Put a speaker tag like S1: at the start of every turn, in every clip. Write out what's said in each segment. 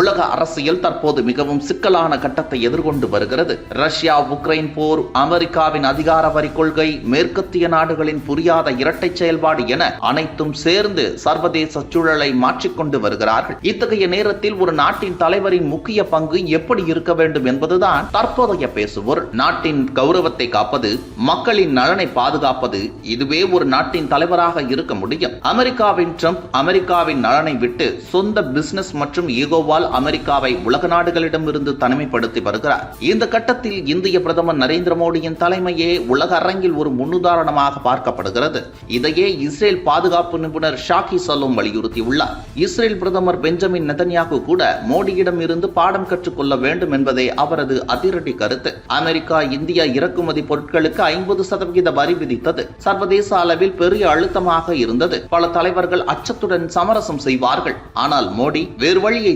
S1: உலக அரசியல் தற்போது மிகவும் சிக்கலான கட்டத்தை எதிர்கொண்டு வருகிறது. ரஷ்யா உக்ரைன் போர் அமெரிக்காவின் அதிகார வரி கொள்கை மேற்கத்திய நாடுகளின் புரியாத இரட்டை செயல்பாடு என அனைத்தும் சேர்ந்து சர்வதேச சூழலை மாற்றிக்கொண்டு வருகிறார்கள். இத்தகைய நேரத்தில் ஒரு நாட்டின் தலைவரின் முக்கிய பங்கு எப்படி இருக்க வேண்டும் என்பதுதான் தற்போதைய பேசுவோர் நாட்டின் கௌரவத்தை காப்பது மக்களின் நலனை பாதுகாப்பது இதுவே ஒரு நாட்டின் தலைவராக இருக்க முடியும். அமெரிக்காவின் ட்ரம்ப் அமெரிக்காவின் நலனை விட்டு சொந்த பிசினஸ் மற்றும் ஈகோவால் அமெரிக்காவை உலக நாடுகளிடமிருந்து தனிமைப்படுத்தி வருகிறார். இந்த கட்டத்தில் இந்திய பிரதமர் நரேந்திர மோடியின் தலைமையே உலக அரங்கில் ஒரு முன்னுதாரணமாக பார்க்கப்படுகிறது. இதையே இஸ்ரேல் பாதுகாப்பு நிபுணர் ஷாக்கி சலோம் வலியுறுத்தியுள்ளார். இஸ்ரேல் பிரதமர் பெஞ்சமின் நெதன்யாகு கூட மோடியிடம் இருந்து பாடம் கற்றுக்கொள்ள வேண்டும் என்பதே அவரது அதிரடி கருத்து. அமெரிக்கா இந்தியா இறக்குமதி பொருட்களுக்கு ஐம்பது சதவிகித வரி விதித்தது. சர்வதேச அளவில் பெரிய அழுத்தமாக இருந்தது. பல தலைவர்கள் அச்சத்துடன் சமரசம் செய்வார்கள். ஆனால் மோடி வேறு வழியை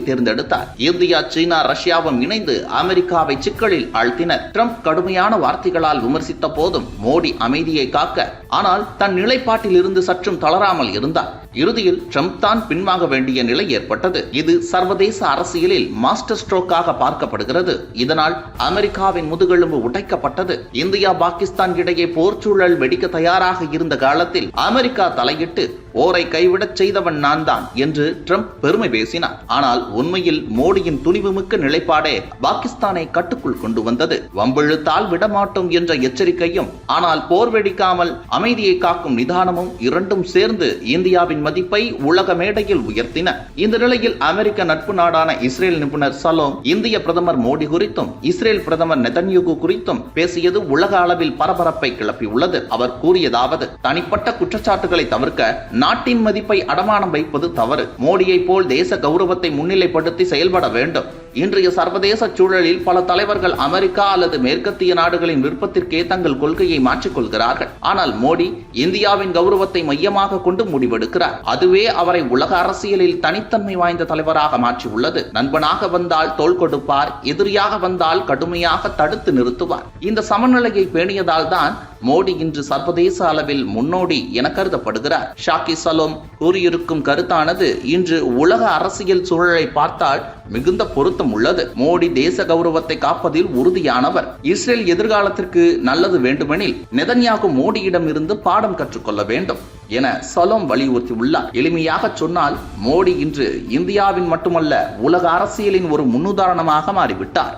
S1: தேர்ந்தெடுத்தார் இந்தியா சீனா ரஷ்யாவும் இணைந்து அமெரிக்காவை சிக்கலில் ஆழ்த்தினர். ட்ரம்ப் கடுமையான வார்த்தைகளால் விமர்சித்த போதும் மோடி அமைதியை காக்க ஆனால் தன் நிலைப்பாட்டில் இருந்து சற்றும் தளராமல் இருந்தார். இறுதியில் ட்ரம்ப் தான் பின்வாங்க வேண்டிய நிலை ஏற்பட்டது. இது சர்வதேச அரசியலில் மாஸ்டர் ஸ்ட்ரோக்காக பார்க்கப்படுகிறது. இதனால் அமெரிக்காவின் முதுகெலும்பு உடைக்கப்பட்டது. இந்தியா பாகிஸ்தான் இடையே போர்ச்சூழல் வெடிக்க தயாராக இருந்த காலத்தில் அமெரிக்கா தலையிட்டு ஓரை கைவிடச் செய்தவன் நான் தான் என்று ட்ரம்ப் பெருமை பேசினார். ஆனால் உண்மையில் மோடியின் துணிவுமிக்க நிலைப்பாடே பாகிஸ்தானை கட்டுக்குள் கொண்டு வந்தது. வம்பிழுத்தால் விடமாட்டோம் என்ற எச்சரிக்கையும் ஆனால் போர் வெடிக்காமல் அமைதியை காக்கும் நிதானமும் இரண்டும் சேர்ந்து இந்தியாவின் மதிப்பை உலக மேடையில் உயர்த்தின. இந்த நிலையில் அமெரிக்க நட்பு நாடான இஸ்ரேல் நிபுணர் சலோம் இந்திய பிரதமர் மோடி குறித்தும் இஸ்ரேல் பிரதமர் நெதன்யூகு குறித்தும் பேசியது உலக அளவில் பரபரப்பை கிளப்பியுள்ளது. அவர் கூறியதாவது தனிப்பட்ட குற்றச்சாட்டுகளை தவிர்க்க நாட்டின் மதிப்பை அடமானம் வைப்பது தவறு. மோடியை போல் தேச கௌரவத்தை முன்னிலைப்படுத்த செயல்பட வேண்டும். இன்றைய சர்வதேச சூழலில் பல தலைவர்கள் அமெரிக்கா அல்லது மேற்கத்திய நாடுகளின் விருப்பத்திற்கே தங்கள் கொள்கையை மாற்றிக்கொள்கிறார்கள் ஆனால் மோடி இந்தியாவின் கௌரவத்தை மையமாக கொண்டு முடிவெடுக்கிறார். அதுவே அவரை உலக அரசியலில் தனித்தன்மை வாய்ந்த தலைவராக மாற்றியுள்ளது. நண்பனாக வந்தால் தோல் கொடுப்பார் எதிரியாக வந்தால் கடுமையாக தடுத்து நிறுத்துவார். இந்த சமநிலையை பேணியதால் தான் மோடி இன்று சர்வதேச அளவில் முன்னோடி என கருதப்படுகிறார். ஷாக்கி சலோம் கூறியிருக்கும் கருத்தானது இன்று உலக அரசியல் சூழலை பார்த்தால் மிகுந்த பொருத்தம் உள்ளது. மோடி தேச கௌரவத்தை காப்பதில் உறுதியானவர். இஸ்ரேல் எதிர்காலத்திற்கு நல்லது வேண்டுமெனில் நெதன்யாகு மோடியிடம் இருந்து பாடம் கற்றுக்கொள்ள வேண்டும் என சலோம் வலியுறுத்தியுள்ளார். எளிமையாக சொன்னால் மோடி இன்று இந்தியாவின் மட்டுமல்ல உலக அரசியலின் ஒரு முன்னுதாரணமாக மாறிவிட்டார்.